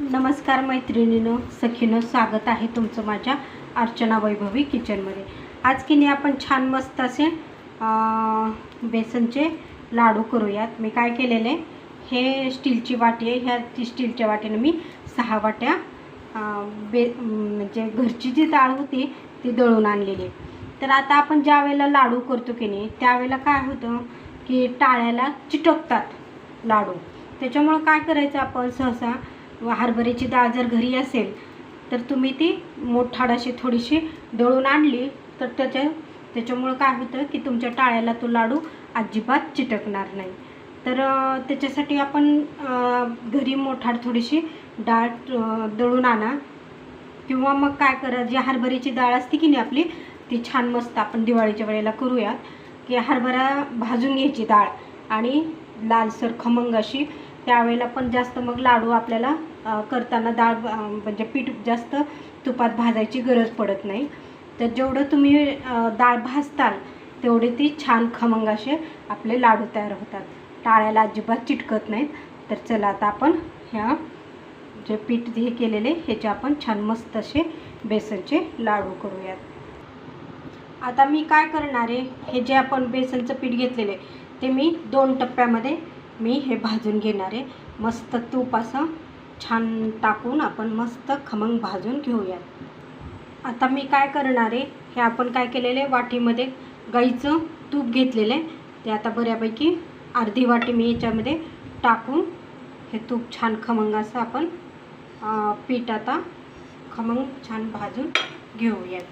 नमस्कार मैत्रिणीनं सखीनं स्वागत आहे तुमचं माझ्या अर्चना वैभवी किचनमध्ये. आज की नाही आपण छान मस्त असे बेसनचे लाडू करूयात. मी काय केलेले हे स्टीलची वाटी आहे. ह्या ती स्टीलच्या वाटीनं मी सहा वाट्या बे म्हणजे घरची जी डाळ होती ती दळून आणलेली तर आता आपण ज्या वेळेला लाडू करतो की नाही त्यावेळेला काय होतं की टाळ्याला चिटकतात लाडू. त्याच्यामुळं काय करायचं आपण सहसा हरभऱ्याची डाळ जर घरी असेल तर तुम्ही ती मोठाड अशी थोडीशी दळून आणली तर त्याच्या त्याच्यामुळं काय होतं की तुमच्या टाळ्याला तो लाडू अजिबात चिटकणार नाही. तर त्याच्यासाठी आपण घरी मोठाड थोडीशी डाळ दळून आणा. किंवा मग काय करा जी हरभऱ्याची डाळ असते की नाही आपली ती छान मस्त आपण दिवाळीच्या वेळेला करूयात. की हरभरा भाजून घ्यायची डाळ आणि लालसर खमंग अशी त्यावेळेला पण जास्त मग लाडू आपल्याला करताना डाळ म्हणजे पीठ जास्त तुपात भाजायची गरज पडत नाही. तर जेवढं तुम्ही डाळ भाजताल तेवढे ती छान खमंग असे आपले लाडू तयार होतात. टाळ्याला अजिबात चिटकत नाहीत. तर चला आता आपण ह्या जे पीठ हे केलेले ह्याचे आपण छान मस्त असे बेसनचे लाडू करूयात. आता मी काय करणार आहे? हे जे आपण बेसनचं पीठ घेतलेले ते मी दोन टप्प्यामध्ये मी हे भाजून घेणार आहे. मस्त तूप असं छान टाकून आपण मस्त खमंग भाजून घेऊयात. आता मी काय करणार आहे? हे आपण काय केलेले वाटीमध्ये गाईचं तूप घेतलेलं आहे. ते आता बऱ्यापैकी अर्धी वाटी मी याच्यामध्ये टाकून हे तूप छान खमंग असं आपण पीठ आता खमंग छान भाजून घेऊयात.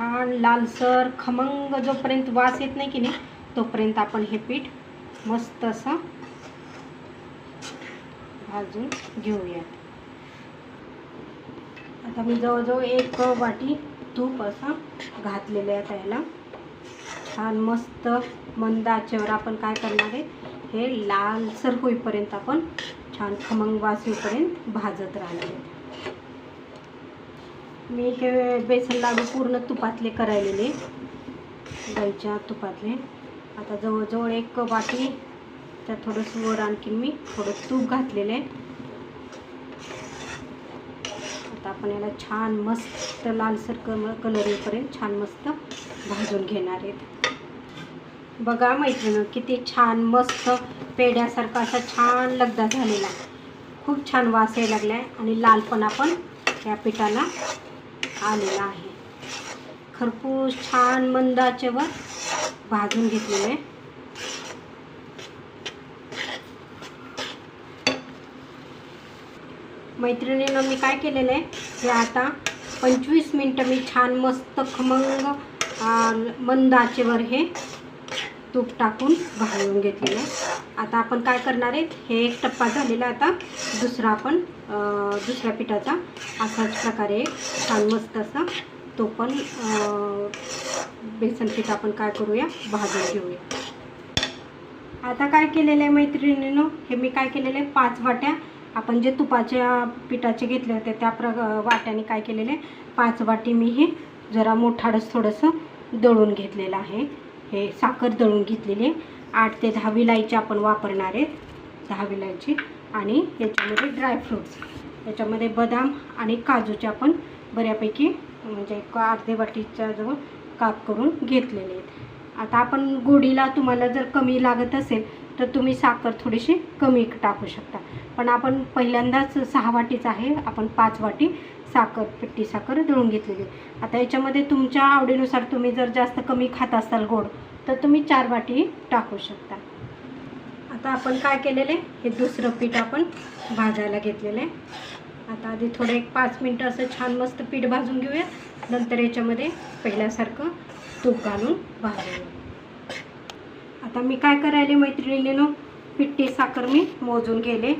छान लालसर खमंग जोपर्यंत वास येत नाही की नाही तोपर्यंत आपण हे पीठ मस्त असं भाजून घेऊयात. आता मी जवळजवळ एक वाटी तूप असं घातलेलं आहे त्याला. छान मस्त मंद आचेवर आपण काय करणार आहे हे लालसर होईपर्यंत आपण छान खमंग वास येईपर्यंत भाजत राहणार आहे. मी हे बेसन लाडू पूर्ण तुपातले करायलेले गाईच्या तुपातले. आता जवळजवळ एक वाटी त्यात थोडंसं वर आणखीन मी थोडं तूप घातलेलं. आहे आता आपण याला छान मस्त लालसर कम कलर येईपर्यंत छान मस्त भाजून घेणार आहेत. बघा मैत्रिणी किती छान मस्त पेड्यासारखा असा छान लगदा झालेला. खूप छान वास यायला लागला आहे आणि लालपणा पण या पिठाला आलेला आहे. खरपूस छान मंदाच्यावर भाजून घेतलेलं. आहे मैत्रिणीनं मी काय केलेलं आहे हे आता पंचवीस मिनटं मी छान मस्त खमंग मंदाचेवर हे तूप टाकून भाजून घेतलेलं आहे. आता आपण काय करणार आहे हे एक टप्पा झालेला आहे आता. दुसरा आपण दुसऱ्या पिठाचा असाच प्रकारे छान मस्त असा तो पण बेसन पीठ आपण काय करूया भाजून घेऊया. आता काय केलेलं आहे मैत्रिणीनं हे मी काय केलेलं आहे पाच वाट्या आपण जे तुपाच्या पिठाचे घेतले होते त्या प्र वाट्याने काय केलेलं आहे पाच वाटी मी हे जरा मोठाडच थोडंसं दळून घेतलेलं आहे. हे साखर दळून घेतलेली आहे. आठ ते दहा विलायची आपण वापरणार आहेत. दहा विलायची. आणि याच्यामध्ये ड्रायफ्रूट्स याच्यामध्ये बदाम आणि काजूचे आपण बऱ्यापैकी म्हणजे अर्धे वाटीच्या जवळ काप करून घेतलेले आहेत. आता आपण गोडीला तुम्हाला जर कमी लागत असेल तर तुम्ही साखर थोडीशी कमी टाकू शकता. पण आपण पहिल्यांदाच सहा वाटीच आहे आपण पाच वाटी साखर पिट्टी साखर दळून घेतलेली आहे. आता याच्यामध्ये तुमच्या आवडीनुसार तुम्ही जर जास्त कमी खात असाल गोड तर तुम्ही चार वाटी टाकू शकता. आता आपण काय केलेलं आहे हे दुसरं पीठ आपण भाजायला घेतलेलं. आहे आता आधी थोडं एक पाच मिनटं असं छान मस्त पीठ भाजून घेऊया. नंतर याच्यामध्ये पहिल्यासारखं तूप घालून भाजूया. आता मी काय करायले मैत्रिणीनं पिट्टी साखर मी मोजून गेले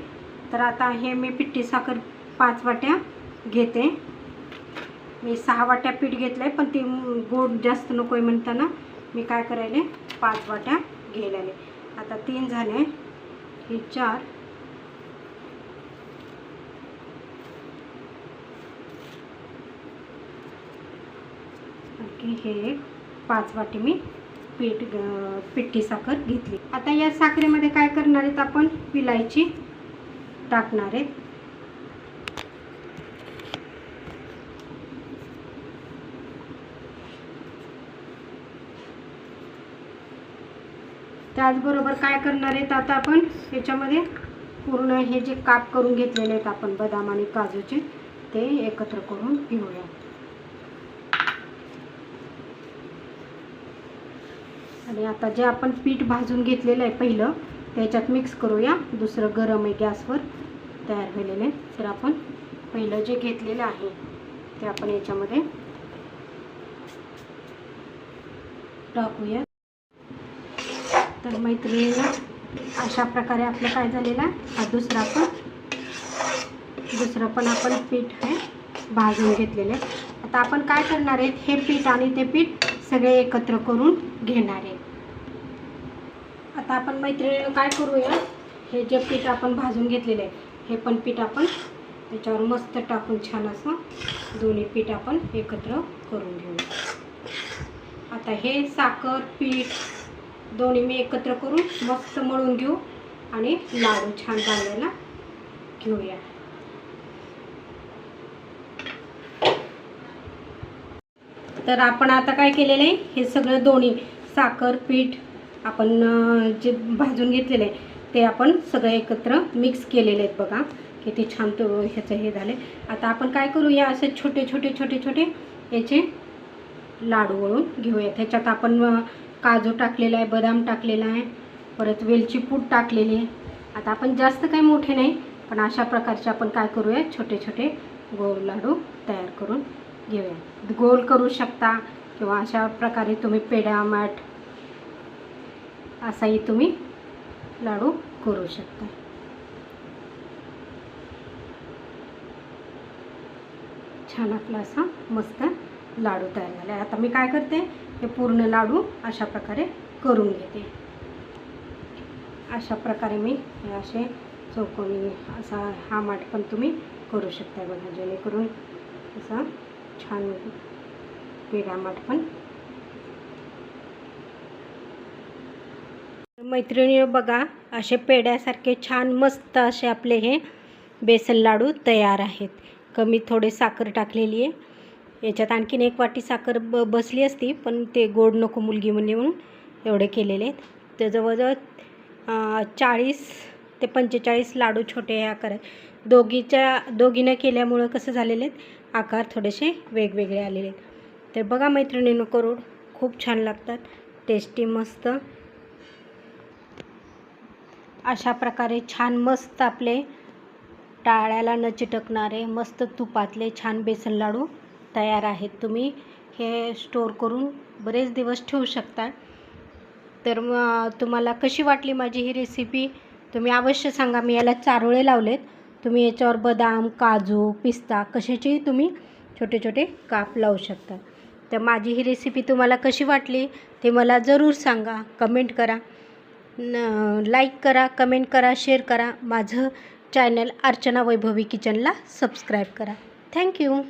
तर आता हे मी पिट्टी साखर पाच वाट्या घेते. मी सहा वाट्या पीठ घेतलं आहे पण ती गोड जास्त नको आहे म्हणताना मी काय करायले पाच वाट्या घ्यायला आता तीन झाले. हे चार. आणखी हे एक पाच वाटी मी पीठ पिठी साखर घेतली. आता या साखरेमध्ये काय करणार आहेत आपण? विलायची टाकणार आहेत. त्याचबरोबर काय करणार आहेत आता आपण? याच्यामध्ये पूर्ण हे जे काप करून घेतलेले आहेत आपण बदाम आणि काजूचे ते एकत्र करून घेऊया आणि आता जे आपण पीठ भाजून घेतलेलं आहे पहिलं त्याच्यात मिक्स करूया. दुसरं गरम आहे गॅसवर तयार झालेलं आहे. तर आपण पहिलं जे घेतलेलं आहे ते आपण याच्यामध्ये टाकूया. तर मैत्रिणीला अशा प्रकारे आपलं काय झालेलं आहे? हा दुसरा पण दुसरं पण आपण पीठ हे भाजून घेतलेलं आहे. आता आपण काय करणार आहेत? हे पीठ आणि ते पीठ सगळे एकत्र करून घेणार आहे. आता आपण मैत्रिणीनं काय करूया? हे जे पीठ आपण भाजून घेतलेलं आहे हे पण पीठ आपण त्याच्यावर मस्त टाकून छान असं दोन्ही पीठ आपण एकत्र करून घेऊ आता हे साखर पीठ दोन्ही मी एकत्र करून मस्त मळून घेऊ आणि लाडू छान बांधायला घेऊया. तर आपण आता काय केलेलं आहे? हे सगळं दोन्ही साखर पीठ आपण जे भाजून घेतलेलं आहे ते आपण सगळं एकत्र मिक्स केलेले आहेत बघा. किती छान तो ह्याचं हे झाले आता आपण काय करूया? असे छोटे छोटे छोटे छोटे याचे लाडू वळून घेऊयात. ह्याच्यात आपण काजू टाकलेला आहे बदाम टाकलेला आहे परत वेलची पूड टाकलेली आहे. आता आपण जास्त काही मोठे नाही पण अशा प्रकारचे आपण काय करूया? छोटे छोटे गोल लाडू तयार करून घेऊया. गोल करू शकता किंवा अशा प्रकारे तुम्ही पेढा माठ असाही तुम्ही लाडू करू शकता. छान आपला असा मस्त लाडू तयार झाला. आहे आता मी काय करते हे पूर्ण लाडू अशा प्रकारे करून घेते. अशा प्रकारे मी हे असे चौकोनी असा हा माठ पण तुम्ही करू शकता बघा जेणेकरून असा छान पेढा पण. मैत्रिणी बघा असे पेड्यासारखे छान मस्त असे आपले हे बेसन लाडू तयार आहेत. कमी थोडे साखर टाकलेली आहे. याच्यात आणखीन एक वाटी साखर ब बसली असती पण ते गोड नको मुलगी म्हणून एवढे केलेले आहेत. ते जवळजवळ चाळीस ते पंचेचाळीस लाडू छोटे ह्या आकार दोघीच्या दोघीनं केल्यामुळं कसं झालेले आहेत? आकार थोडेसे वेगवेगळे आलेले आहेत. तर बघा मैत्रिणीनं करून खूप छान लागतात. टेस्टी मस्त. अशा प्रकारे छान मस्त आपले टाळ्याला न चिटकणारे मस्त तुपातले छान बेसन लाडू तयार आहेत. तुम्ही हे स्टोर करून बरेच दिवस ठेवू शकता. तर मग तुम्हाला कशी वाटली माझी ही रेसिपी तुम्ही अवश्य सांगा. मी याला चारोळे लावलेत. तुम्ही याच्यावर बदाम काजू पिस्ता कशाचेही तुम्ही छोटे छोटे काप लावू शकता. तर माझी ही रेसिपी तुम्हाला कशी वाटली ते मला जरूर सांगा. कमेंट करा. न लाईक करा कमेंट करा शेअर करा. माझं चॅनल अर्चना वैभवी किचनला सबस्क्राईब करा. Thank you